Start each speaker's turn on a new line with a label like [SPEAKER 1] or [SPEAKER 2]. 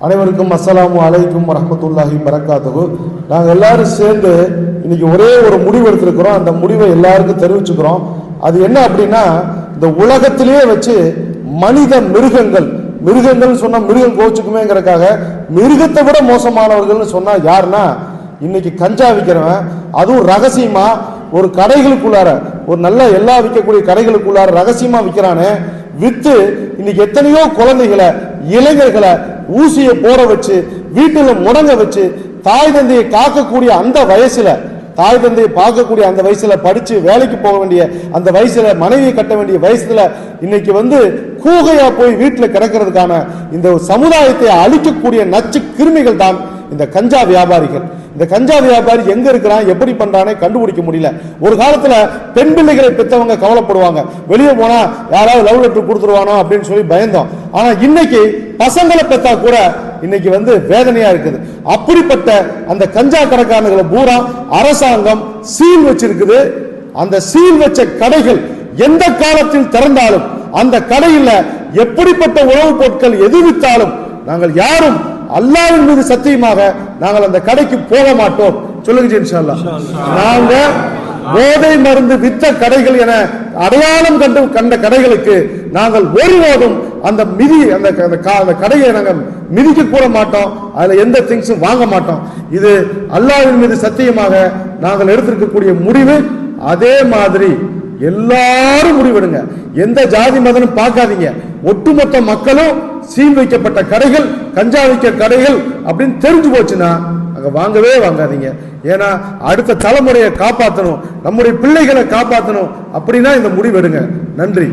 [SPEAKER 1] அனைவருக்கும் அஸ்ஸலாமு அலைக்கும் வரஹ்மத்துல்லாஹி பரக்காத்துகு நாங்கள் எல்லாரும் சேர்ந்து இன்னைக்கு ஒரே ஒரு முடிவு எடுத்திருக்கிறோம். அந்த முடிவை எல்லாருக்கும் தெரிவிச்சுக்கிறோம். அது என்ன அப்படின்னா இந்த உலகத்திலேயே வச்சு மனித மிருகங்கள் மிருகங்கள் சொன்னா மிருகம் கோச்சுக்குமேங்கிறக்காக மிருகத்தை விட மோசமானவர்கள்னு சொன்னா யாருன்னா இன்னைக்கு கஞ்சா விற்கிறவன் அதுவும் ரகசியமா ஒரு கடைகளுக்குள்ளார ஒரு நல்ல எல்லா விற்கக்கூடிய கடைகளுக்குள்ளார ரகசியமா விற்கிறானே வித்து இன்னைக்கு எத்தனையோ குழந்தைகளை இளைஞர்களை ஊசியை போட வச்சு வீட்டில் முடங்க வச்சு தாய் தந்தையை காக்கக்கூடிய அந்த வயசுல தாய் தந்தையை பார்க்கக்கூடிய அந்த வயசுல படிச்சு வேலைக்கு போக வேண்டிய அந்த வயசுல மனைவியை கட்ட வேண்டிய வயசுல இன்னைக்கு வந்து கூகையா போய் வீட்டில் கிடக்கிறதுக்கான இந்த சமுதாயத்தை அழிக்கக்கூடிய நச்சு கிருமிகள் தான் இந்த கஞ்சா வியாபாரிகள். இந்த கஞ்சா வியாபாரி எங்க இருக்கிறான்? எப்படி பண்றானே கண்டுபிடிக்க முடியல. ஒரு காலத்துல பெண் பிள்ளைகளை பெற்றவங்க கவலைப்படுவாங்க. வெளியே போனா யாராவது லவ் லெட்டர் கொடுத்துருவானோ அப்படின்னு சொல்லி பயந்தோம். ஆனா இன்னைக்கு பசங்களை பெத்தா கூட இன்னைக்கு வந்து வேதனையா இருக்குது. அப்படிப்பட்ட அந்த கஞ்சா கடைக்காரர்களை பூரா அரசாங்கம் சீல் வச்சிருக்குது. அந்த சீல் வச்ச கடைகள் எந்த காலத்தில் திறந்தாலும் அந்த கடையில எப்படிப்பட்ட உணவுப் பொருட்கள் எது வித்தாலும் நாங்கள் யாரும் அல்லாவின் மீது சத்தியமாக நாங்கள் அந்த கடைக்கு போக மாட்டோம். சொல்லுங்க இன்ஷா அல்லாஹ். நாங்க போதை மருந்து வித்த கடைகள் என அடையாளம் கண்டு கண்ட கடைகளுக்கு நாங்கள் ஒருபோதும் அந்த மிதி அந்த அந்த கா- அந்த கடையை நாங்கள் மிதிக்க கூட மாட்டோம். அதுல எந்த திங்ஸும் வாங்க மாட்டோம். இது அல்லாவின் மீது சத்தியமாக நாங்கள் எடுத்திருக்கக்கூடிய முடிவு. அதே மாதிரி எல்லாரும் முடிவெடுங்க. எந்த ஜாதி மதனும் பார்க்காதீங்க. ஒட்டுமொத்த மக்களும் சீல் வைக்கப்பட்ட கடைகள் கஞ்சா வைக்க கடைகள் அப்படின்னு தெரிஞ்சு போச்சுன்னா அங்க வாங்கவே வாங்காதீங்க. ஏன்னா அடுத்த தலைமுறையை காப்பாற்றணும் நம்முடைய பிள்ளைகளை காப்பாற்றணும் அப்படின்னா இந்த முடிவெடுங்க. நன்றி.